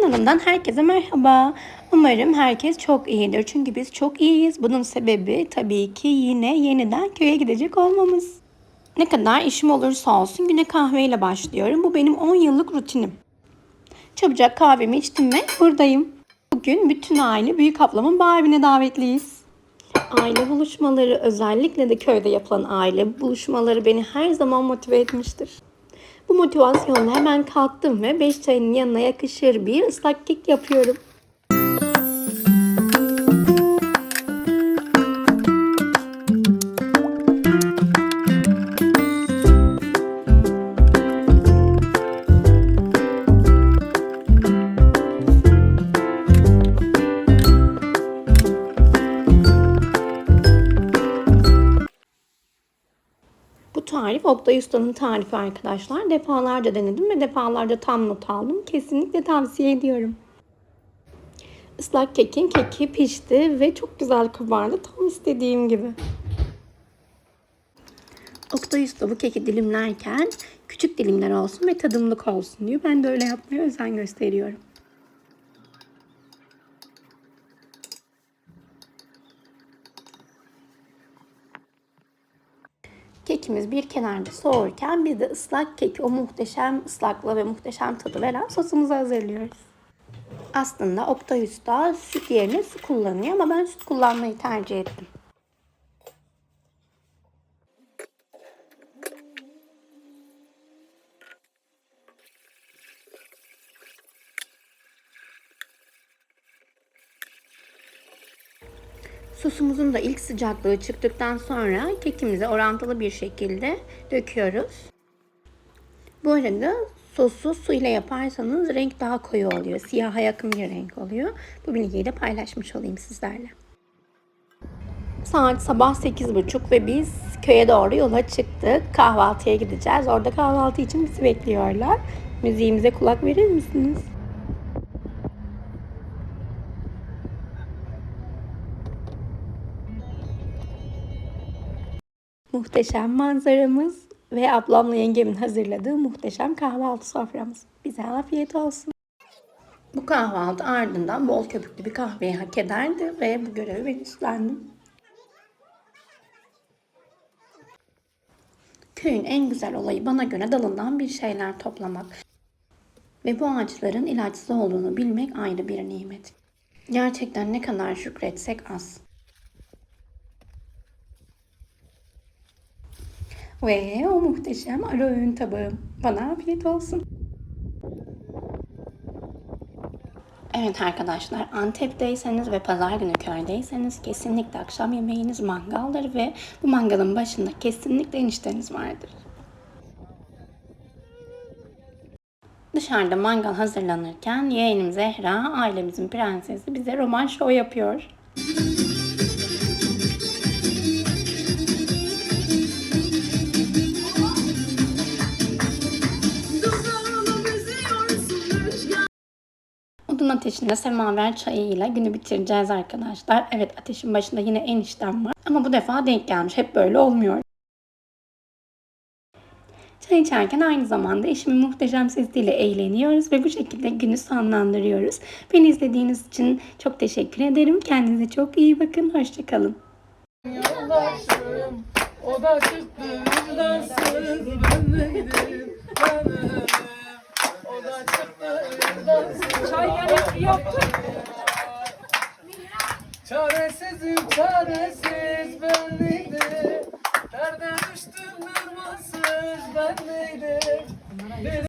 Kanalımdan herkese merhaba. Umarım herkes çok iyidir. Çünkü biz çok iyiyiz. Bunun sebebi tabii ki yine yeniden köye gidecek olmamız. Ne kadar işim olursa olsun güne kahveyle başlıyorum. Bu benim 10 yıllık rutinim. Çabucak kahvemi içtim ve buradayım. Bugün bütün aile büyük ablamın bağ davetliyiz. Aile buluşmaları özellikle de köyde yapılan aile buluşmaları beni her zaman motive etmiştir. Bu motivasyonla hemen kalktım ve 5 çayın yanına yakışır bir ıslak kek yapıyorum. Tarif Oktay Usta'nın tarifi arkadaşlar. Defalarca denedim ve defalarca tam not aldım. Kesinlikle tavsiye ediyorum. Islak kekin keki pişti ve çok güzel kabardı. Tam istediğim gibi. Oktay Usta bu keki dilimlerken küçük dilimler olsun ve tadımlık olsun diyor. Ben de öyle yapmaya özen gösteriyorum. Kekimiz bir kenarda soğurken biz de ıslak keki o muhteşem ıslaklığı ve muhteşem tadı veren sosumuzu hazırlıyoruz. Aslında Oktay Usta süt yerine su kullanıyor ama ben süt kullanmayı tercih ettim. Sosumuzun da ilk sıcaklığı çıktıktan sonra kekimize orantılı bir şekilde döküyoruz. Bu arada sosu su ile yaparsanız renk daha koyu oluyor. Siyaha yakın bir renk oluyor. Bu bilgiyi de paylaşmış olayım sizlerle. Saat sabah 8.30 ve biz köye doğru yola çıktık. Kahvaltıya gideceğiz. Orada kahvaltı için bizi bekliyorlar. Müziğimize kulak verir misiniz? Muhteşem manzaramız ve ablamla yengemin hazırladığı muhteşem kahvaltı soframız. Bize afiyet olsun. Bu kahvaltı ardından bol köpüklü bir kahveyi hak ederdi ve bu görevi ben üstlendim. Köyün en güzel olayı bana göre dalından bir şeyler toplamak. Ve bu ağaçların ilaçsız olduğunu bilmek ayrı bir nimet. Gerçekten ne kadar şükretsek az. Ve o muhteşem ara öğün tabağım. Bana afiyet olsun. Evet arkadaşlar Antep'teyseniz ve pazar günü köydeyseniz kesinlikle akşam yemeğiniz mangaldır ve bu mangalın başında kesinlikle enişteniz vardır. Dışarıda mangal hazırlanırken yeğenim Zehra ailemizin prensesi bize roman show yapıyor. Odun ateşinde semaver çayıyla günü bitireceğiz arkadaşlar. Evet ateşin başında yine eniştem var. Ama bu defa denk gelmiş. Hep böyle olmuyor. Çay içerken aynı zamanda eşimin muhteşem sesiyle eğleniyoruz ve bu şekilde günü sonlandırıyoruz. Beni izlediğiniz için çok teşekkür ederim. Kendinize çok iyi bakın. Hoşçakalın. Yoldaşım, o da çıktı ben. O da. Çay gerek Çaresizim çaresiz ben neydim. Derde düştüm dermansız ben neydim.